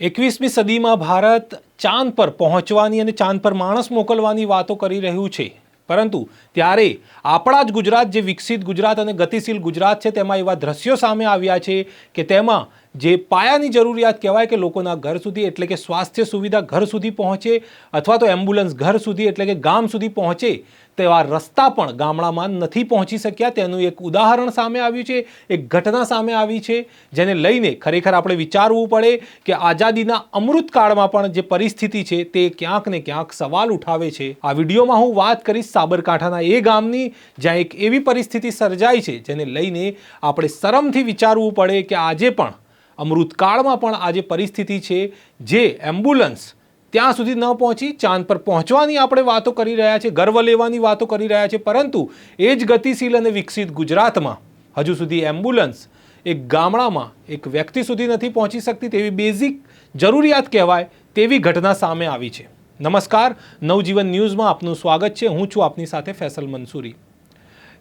એકવીસમી સદીમાં ભારત ચાંદ પર પહોંચવાની અને ચાંદ પર માણસ મોકલવાની વાતો કરી રહ્યું છે. પરંતુ ત્યારે આપણા જ ગુજરાત જે વિકસિત ગુજરાત અને ગતિશીલ ગુજરાત છે, તેમાં એવા દ્રશ્યો સામે આવ્યા છે કે તેમાં જે પાયાની જરૂરિયાત કહેવાય કે લોકોના ઘર સુધી, એટલે કે સ્વાસ્થ્ય સુવિધા ઘર સુધી પહોંચે, અથવા તો એમ્બ્યુલન્સ ઘર સુધી, એટલે કે ગામ સુધી પહોંચે, તેવા રસ્તા પણ ગામડામાં નથી પહોંચી શક્યા. તેનું એક ઉદાહરણ સામે આવ્યું છે, એક ઘટના સામે આવી છે, જેને લઈને ખરેખર આપણે વિચારવું પડે કે આઝાદીના અમૃતકાળમાં પણ જે પરિસ્થિતિ છે, તે ક્યાંક ને ક્યાંક સવાલ ઉઠાવે છે. આ વિડીયોમાં હું વાત કરીશ સાબરકાંઠાના એ ગામની, જ્યાં એક એવી પરિસ્થિતિ સર્જાઈ છે, જેને લઈને આપણે શરમથી વિચારવું પડે કે આજે પણ અમૃતકાળમાં પણ આ જે પરિસ્થિતિ છે, જે એમ્બ્યુલન્સ ત્યાં સુધી ન પહોંચી, ચાંદ પર પહોંચવાની આપણે વાતો કરી રહ્યા છે, ગર્વ લેવાની વાતો કરી રહ્યા છે, પરંતુ એ જ ગતિશીલ અને વિકસિત ગુજરાતમાં હજુ સુધી એમ્બ્યુલન્સ એક ગામડામાં એક વ્યક્તિ સુધી નથી પહોંચી શકતી તેવી બેઝિક જરૂરિયાત કહેવાય તેવી ઘટના સામે આવી છે. નમસ્કાર, નવજીવન ન્યૂઝમાં આપનું સ્વાગત છે. હું છું આપની સાથે ફેસલ મંસૂરી.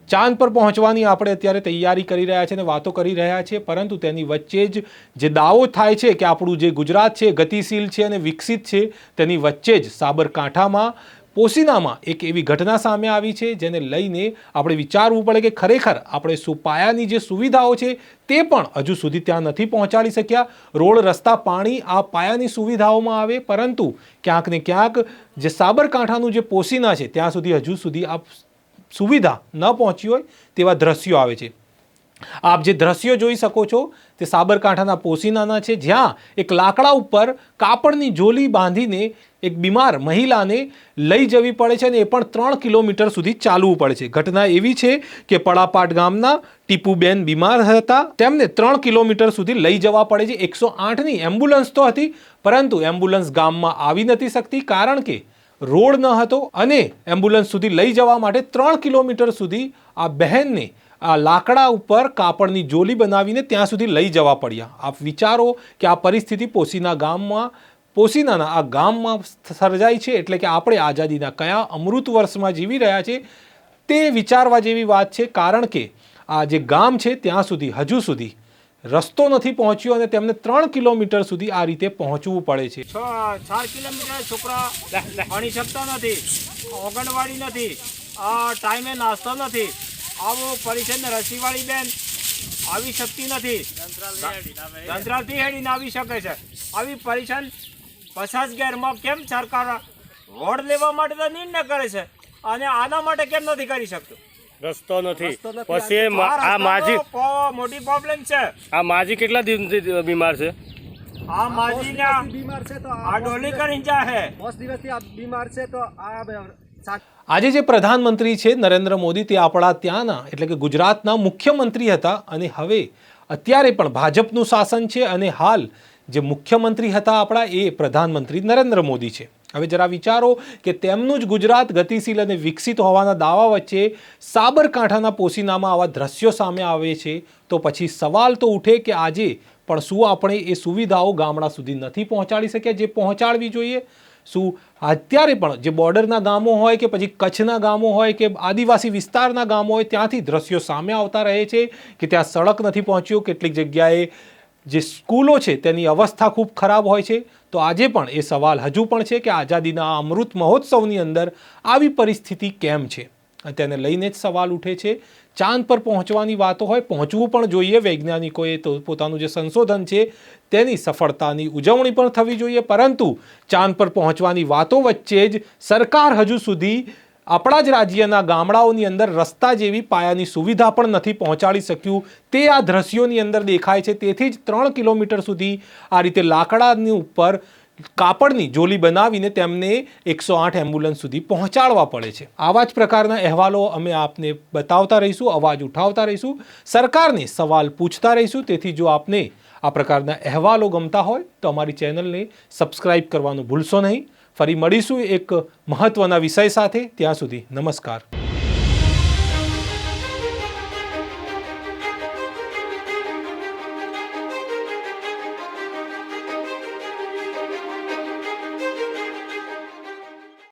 ચાંદ પર પહોંચવાની આપણે અત્યારે તૈયારી કરી રહ્યા છે અને વાતો કરી રહ્યા છે, પરંતુ તેની વચ્ચે જ જે દાવો થાય છે કે આપણું જે ગુજરાત છે ગતિશીલ છે અને વિકસિત છે, તેની વચ્ચે જ સાબરકાંઠામાં પોસીનામાં એક એવી ઘટના સામે આવી છે, જેને લઈને આપણે વિચારવું પડે કે ખરેખર આપણે સુપાયાની પાયાની જે સુવિધાઓ છે તે પણ હજુ સુધી ત્યાં નથી પહોંચાડી શક્યા. રોડ, રસ્તા, પાણી આ પાયાની સુવિધાઓમાં આવે, પરંતુ ક્યાંક ને ક્યાંક જે સાબરકાંઠાનું જે પોસીના છે, ત્યાં સુધી હજુ સુધી આ સુવિધા ન પહોંચી હોય તેવા દ્રશ્યો આવે છે. આપ જે દ્રશ્યો જોઈ શકો છો તે સાબરકાંઠાના પોસીનાના છે, જ્યાં એક લાકડા ઉપર કાપડની જોલી બાંધીને એક બીમાર મહિલાને લઈ જવી પડે છે અને એ પણ ત્રણ કિલોમીટર સુધી ચાલવું પડે છે. ઘટના એવી છે કે પડાપાટ ગામના ટીપુબેન બીમાર હતા. તેમને ત્રણ કિલોમીટર સુધી લઈ જવા પડે છે. એકસો આઠની એમ્બ્યુલન્સ તો હતી, પરંતુ એમ્બ્યુલન્સ ગામમાં આવી નથી શકતી, કારણ કે રોડ ન હતો અને એમ્બ્યુલન્સ સુધી લઈ જવા માટે ત્રણ કિલોમીટર સુધી આ બહેનને આ લાકડા ઉપર કાપડની જોલી બનાવીને ત્યાં સુધી લઈ જવા પડ્યા. આપ વિચારો કે આ પરિસ્થિતિ પોસીના ગામમાં પોસીનાના આ ગામમાં સર્જાઈ છે એટલે કે આપણે આઝાદીના કયા અમૃત વર્ષમાં જીવી રહ્યા છે તે વિચારવા જેવી વાત છે કારણ કે આ જે ગામ છે ત્યાં સુધી, હજુ સુધી રસ્તો નથી પહોંચ્યો અને તેમને ત્રણ કિલોમીટર સુધી આ રીતે પહોંચવું પડે છે. છ ચાર કિલોમીટર છોકરા ભણી શકતા નથી ઓગણવાડી નથી આ ટાઈમે નાસ્તો નથી આવો પરિષદ રસીવાળી બેન આવી શકતી નથી. જંત્રાલથી હેડીને આવી શકે છે. આવી પરિષદ પચાસ ગેરમાં કેમ સરકાર વોર્ડ લેવા માટે તો નિર્ણય કરે છે? અને આના માટે કેમ નથી કરી શકતું? રસ્તો નથી. પછી આ માજી મોટી પ્રોબ્લેમ છે. આ માજી કેટલા દિવસથી બીમાર છે? આ માજીના બીમાર છે તો આ ડોલી કરીને જાહે 10 દિવસથી આ બીમાર છે તો આ આજે જે પ્રધાનમંત્રી છે નરેન્દ્ર મોદી તે આપણા ત્યાંના એટલે કે ગુજરાતના મુખ્યમંત્રી હતા અને હવે અત્યારે પણ ભાજપનું શાસન છે અને હાલ જે મુખ્યમંત્રી હતા આપણા એ પ્રધાનમંત્રી નરેન્દ્ર મોદી છે. હવે જરા વિચારો કે તેમનું જ ગુજરાત ગતિશીલ અને વિકસિત હોવાના દાવા વચ્ચે સાબરકાંઠાના પોસીનામાં આવા દ્રશ્યો સામે આવે છે, તો પછી સવાલ તો ઉઠે કે આજે પણ શું આપણે એ સુવિધાઓ ગામડા સુધી નથી પહોંચાડી શક્યા? જે પહોંચાડવી જોઈએ. શું અત્યારે પણ જે બોર્ડરના ગામો હોય કે પછી કચ્છના ગામો હોય કે આદિવાસી વિસ્તારના ગામો હોય, ત્યાંથી દ્રશ્યો સામે આવતા રહે છે કે ત્યાં સડક નથી પહોંચ્યું, કેટલીક જગ્યાએ જે સ્કૂલો છે તેની અવસ્થા ખૂબ ખરાબ હોય છે, તો આજે પણ એ સવાલ હજુ પણ છે કે આઝાદીના અમૃત મહોત્સવની અંદર આવી પરિસ્થિતિ કેમ છે? તેને લઈને જ સવાલ ઉઠે છે. ચાંદ પર પહોંચવાની વાતો હોય, પહોંચવું પણ જોઈએ વૈજ્ઞાનિકોએ તો પોતાનું જે સંશોધન છે તેની સફળતાની ઉજવણી પણ થવી જોઈએ, પરંતુ ચાંદ પર પહોંચવાની વાતો વચ્ચે જ સરકાર હજુ સુધી આપણા જ રાજ્યના ગામડાઓની અંદર રસ્તા જેવી પાયાની સુવિધા પણ નથી પહોંચાડી શક્યું. તે આ દ્રશ્યોની અંદર દેખાય છે. તેથી જ ત્રણ કિલોમીટર સુધી આ રીતે લાકડાની ઉપર કાપડની જોલી બનાવીને તેમને એકસો આઠ એમ્બ્યુલન્સ સુધી પહોંચાડવા પડે છે. આવા જ પ્રકારના અહેવાલો અમે આપને બતાવતા રહીશું, અવાજ ઉઠાવતા રહીશું, સરકારને સવાલ પૂછતા રહીશું. તેથી જો આપને આ પ્રકારના અહેવાલો ગમતા હોય તો અમારી ચેનલને સબસ્ક્રાઈબ કરવાનું ભૂલશો નહીં. ફરી મળીશું એક મહત્ત્વના વિષય સાથે. ત્યાં સુધી નમસ્કાર.